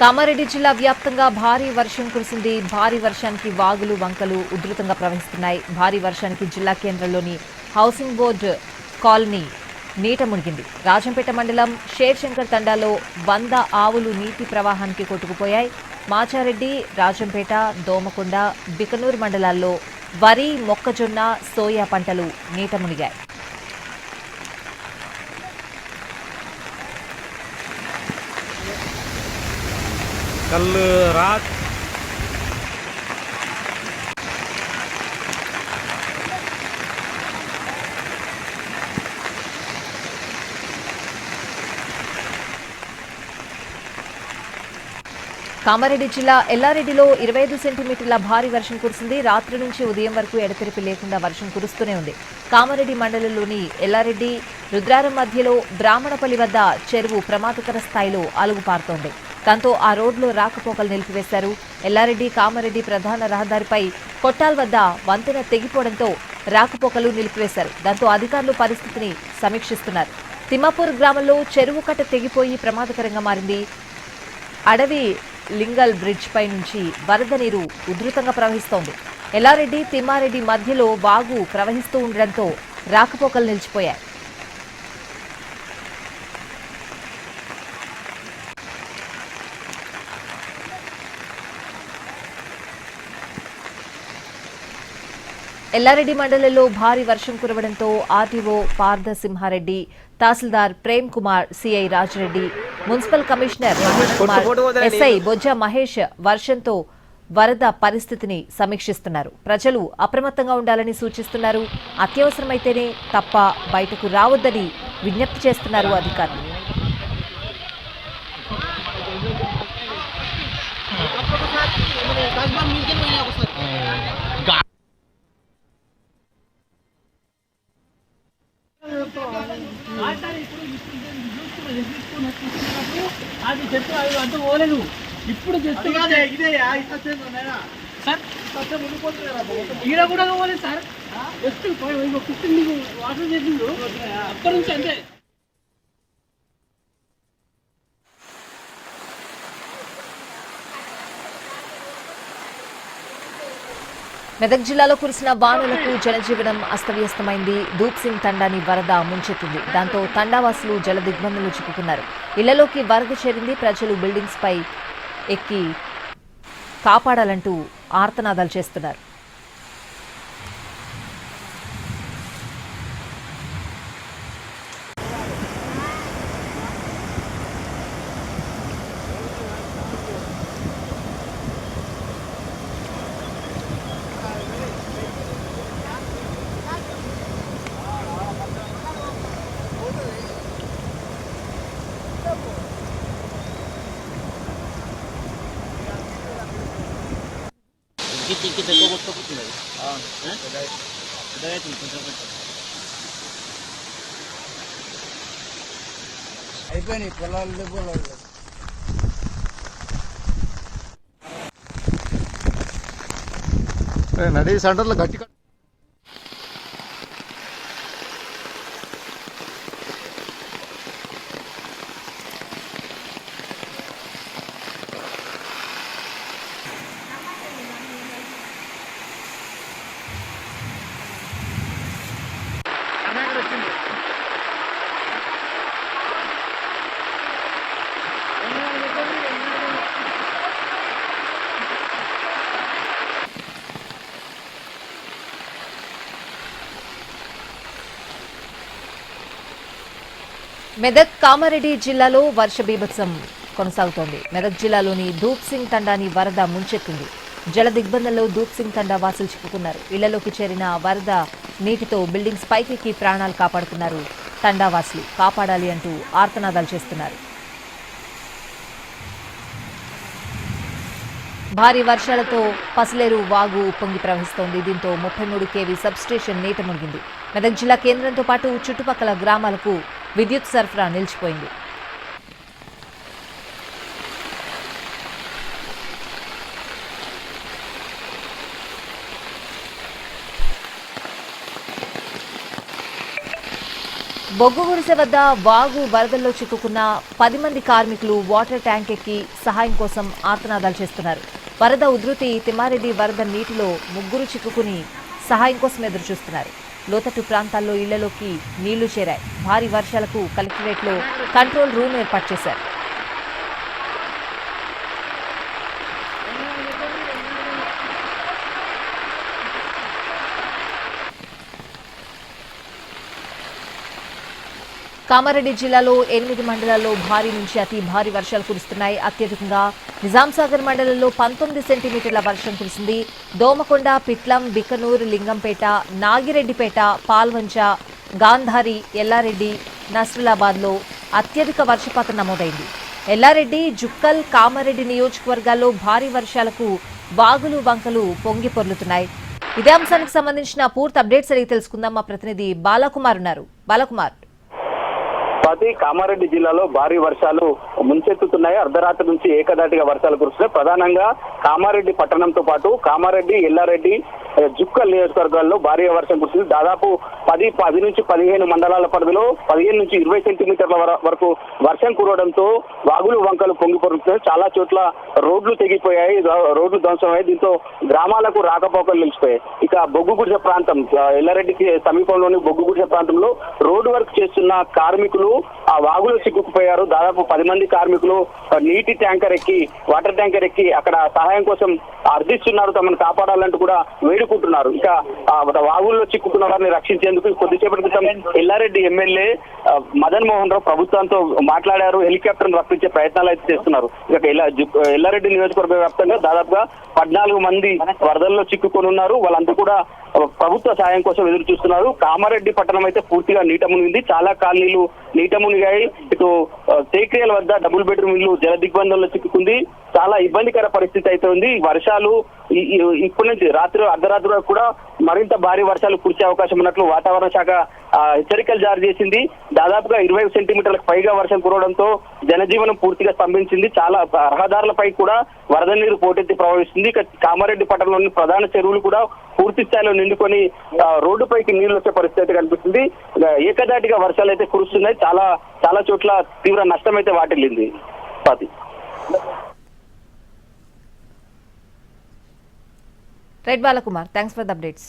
కామారెడ్డి జిల్లా వ్యాప్తంగా భారీ వర్షం కురిసింది. భారీ వర్షానికి వాగులు వంకలు ఉధృతంగా ప్రవహిస్తున్నాయి. భారీ వర్షానికి జిల్లా కేంద్రంలోని హౌసింగ్ బోర్డు కాలనీ నీట మునిగింది. రాజంపేట మండలం శేర్శంకర్ తండాలో వంద ఆవులు నీటి ప్రవాహానికి కొట్టుకుపోయాయి. మాచారెడ్డి రాజంపేట దోమకొండ బికనూరు మండలాల్లో వరి మొక్కజొన్న సోయా పంటలు నీట మునిగాయి. कल रात కామారెడ్డి జిల్లా ఎల్లారెడ్డిలో ఇరవై ఐదు సెంటీమీటర్ల భారీ వర్షం కురిసింది రాత్రి నుంచి ఉదయం వరకు ఎడతెరిపి లేకుండా వర్షం కురుస్తూనే ఉంది కామారెడ్డి మండలంలోని ఎల్లారెడ్డి రుద్రారం మధ్యలో బ్రాహ్మణపల్లి వద్ద చెరువు ప్రమాదకర స్థాయిలో అలుగుపారుతోంది దాంతో ఆ రోడ్లో రాకపోకలు నిలిపివేశారు. ఎల్లారెడ్డి కామారెడ్డి ప్రధాన రహదారిపై కొట్టాల్ వద్ద వంతెన తెగిపోవడంతో రాకపోకలు నిలిపివేశారు. దాంతో అధికారులు పరిస్థితిని సమీక్షిస్తున్నారు. తిమ్మాపూర్ గ్రామంలో చెరువు కట్ట తెగిపోయి ప్రమాదకరంగా మారింది. అడవి లింగల్ బ్రిడ్జ్ పై నుంచి వరద నీరు ఉధృతంగా ప్రవహిస్తోంది. ఎల్లారెడ్డి తిమ్మారెడ్డి మధ్యలో వాగు ప్రవహిస్తూ ఉండడంతో రాకపోకలు నిలిచిపోయాయి. ఎల్లారెడ్డి మండలంలో భారీ వర్షం కురవడంతో RTO Parthasimhareddy tahsildar Prem Kumar CI Rajireddy municipal commissioner Mahesh Kumar SI Bojja Mahesh వర్షంతో వరద పరిస్థితిని సమీక్షిస్తున్నారు. ప్రజలు అప్రమత్తంగా ఉండాలని సూచిస్తున్నారు. అత్యవసరమైతేనే తప్ప బయటకు రావద్దని విజ్ఞప్తి చేస్తున్నారు అధికారులు. పోలేదు. ఇప్పుడు చెట్టు సార్ ఈడ కూడా పోలేదు సార్. జస్ట్ ఫిఫ్టీన్ మీకు వాటర్ చేసిండు. అప్పటి నుంచి అంతే. మెదక్ జిల్లాలో కురిసిన వానలకు జనజీవనం అస్తవ్యస్తమైంది. దూప్ సింగ్ తండాని వరద ముంచెత్తింది. దాంతో తండావాసులు జల దిగ్బంధంలో చిక్కుకున్నారు. ఇళ్ళలోకి వరద చేరింది. ప్రజలు బిల్డింగ్స్ పై ఎక్కి కాపాడాలంటూ ఆర్తనాదాలు చేస్తున్నారు. ఇంకి ఇంకి దగ్గర కొట్టుకుంటున్నది పెద్దగా కొంచెం కొంచెం అయిపోయినాయి పొలాలు పొలాలు నడి సెంటర్లో గట్టి మెదక్ కామారెడ్డి జిల్లాలో వర్ష బీభత్సం కొనసాగుతోంది. మెదక్ జిల్లాలోని ధూప్ సింగ్ తండాని వరద ముంచెత్తింది. జల దిగ్బంధంలో ధూప్ సింగ్ తండా వాసులు చిక్కుకున్నారు. ఇళ్ళలోకి చేరిన వరద నీటితో బిల్డింగ్స్ పైకెక్కి ప్రాణాలు కాపాడుతున్నారు తండావాసులు. కాపాడాలి అంటూ ఆర్తనాదాలు చేస్తున్నారు. భారీ వర్షాలతో పసలేరు వాగు ఉప్పొంగి ప్రవహిస్తోంది. దీంతో ముప్పై మూడు కేవీ సబ్స్టేషన్ నీట మునిగింది. మెదక్ జిల్లా కేంద్రంతో పాటు చుట్టుపక్కల గ్రామాలకు విద్యుత్ సరఫరా నిలిచిపోయింది. బొగ్గు గురిసె వద్ద వాగు వరదల్లో చిక్కుకున్న పది మంది కార్మికులు వాటర్ ట్యాంక్ ఎక్కి సహాయం కోసం ఆర్తనాదాలు చేస్తున్నారు. వరద ఉధృతి తిమారెడ్డి వరద నీటిలో ముగ్గురు చిక్కుకుని సహాయం కోసం ఎదురు చూస్తున్నారు లోతట్టు ప్రాంతాల్లో ఇళ్ళలోకి నీళ్ళు చేరాయి. భారీ వర్షాలకు కలెక్టరేట్లో కంట్రోల్ రూమ్ ఏర్పాటు చేశారు. కామారెడ్డి జిల్లాలో ఎనిమిది మండలాల్లో భారీ నుంచి అతి భారీ వర్షాలు కురుస్తున్నాయి. అత్యధికంగా నిజాంసాగర్ మండలంలో పంతొమ్మిది సెంటీమీటర్ల వర్షం కురిసింది. దోమకొండ పిట్లం బికనూరు లింగంపేట నాగిరెడ్డిపేట పాల్వంచ గాంధారి ఎల్లారెడ్డి నస్రులాబాద్లో అత్యధిక వర్షపాతం నమోదైంది. ఎల్లారెడ్డి జుక్కల్ కామారెడ్డి నియోజకవర్గాల్లో భారీ వర్షాలకు వాగులు వంకలు పొంగి పొర్లుతున్నాయి. ఇదే అంశానికి సంబంధించిన పూర్తి అప్డేట్స్ అడిగి తెలుసుకుందాం. మా ప్రతినిధి బాలకుమార్ ఉన్నారు. బాలకుమార్. స్వాతి కామారెడ్డి జిల్లాలో భారీ వర్షాలు ముంచెత్తుతున్నాయి. అర్ధరాత్రి నుంచి ఏకదాటిగా వర్షాలు కురుస్తున్నాయి. ప్రధానంగా కామారెడ్డి పట్టణంతో పాటు కామారెడ్డి ఎల్లారెడ్డి జుక్కల్ నియోజకవర్గాల్లో భారీ వర్షం కురిసింది. దాదాపు పది పది నుంచి పదిహేను మండలాల పరిధిలో పదిహేను నుంచి ఇరవై సెంటీమీటర్ల వరకు వర్షం కురవడంతో వాగులు వంకలు పొంగి చాలా చోట్ల రోడ్లు తెగిపోయాయి. రోడ్లు ధ్వంసమయ్యాయి దీంతో గ్రామాలకు రాకపోకలు నిలిచిపోయాయి. ఇక బొగ్గుగుడిస ప్రాంతం ఎల్లారెడ్డికి సమీపంలోని బొగ్గుగుడిస ప్రాంతంలో రోడ్డు వర్క్ చేస్తున్న కార్మికులు ఆ వాగులో చిక్కుకుపోయారు. దాదాపు పది మంది కార్మికులు నీటి ట్యాంకర్ ఎక్కి వాటర్ ట్యాంకర్ ఎక్కి అక్కడ సహాయం కోసం అర్థిస్తున్నారు తమను కాపాడాలంటూ కూడా చిక్కుకుంటున్నారు ఇక వాగుల్లో చిక్కుకున్న వారిని రక్షించేందుకు కొద్దిసేపటి క్రితం ఎల్లారెడ్డి ఎమ్మెల్యే మదన్ మోహన్ రావు ప్రభుత్వంతో మాట్లాడారు. హెలికాప్టర్ రప్పించే ప్రయత్నాలు అయితే చేస్తున్నారు. ఇక ఎల్లారెడ్డి నియోజకవర్గ వ్యాప్తంగా దాదాపుగా పద్నాలుగు మంది వరదల్లో చిక్కుకొని ఉన్నారు. వాళ్ళంతా కూడా ప్రభుత్వ సాయం కోసం ఎదురు చూస్తున్నారు. కామారెడ్డి పట్టణం అయితే పూర్తిగా నీట మునిగింది చాలా కాలనీలు నీట మునిగాయి ఇటు తేక్రియల వద్ద డబుల్ బెడ్రూమ్ ఇల్లు జల దిగ్బంధంలో చిక్కుకుంది. చాలా ఇబ్బందికర పరిస్థితి అయితే ఉంది. వర్షాలు ఇప్పటి నుంచి రాత్రి అర్ధరాత్రి వరకు కూడా మరింత భారీ వర్షాలు కురిసే అవకాశం ఉన్నట్లు వాతావరణ శాఖ హెచ్చరికలు జారీ చేసింది. దాదాపుగా ఇరవై సెంటీమీటర్లకు పైగా వర్షం కురవడంతో జనజీవనం పూర్తిగా స్తంభించింది. చాలా రహదారులపై కూడా వరద నీరు పోటెత్తి ప్రవహిస్తుంది. ఇక కామారెడ్డి పట్టణంలోని ప్రధాన చెరువులు కూడా పూర్తి స్థాయిలో నిండుకొని రోడ్డు రోడ్డుపైకి నీళ్ళు వచ్చే పరిస్థితి కనిపిస్తుంది. ఏకదాటిగా వర్షాలు అయితే కురుస్తున్నాయి. చాలా చాలా చోట్ల తీవ్ర నష్టం అయితే వాటిల్లింది. Swathi. Right Balakumar thanks for the updates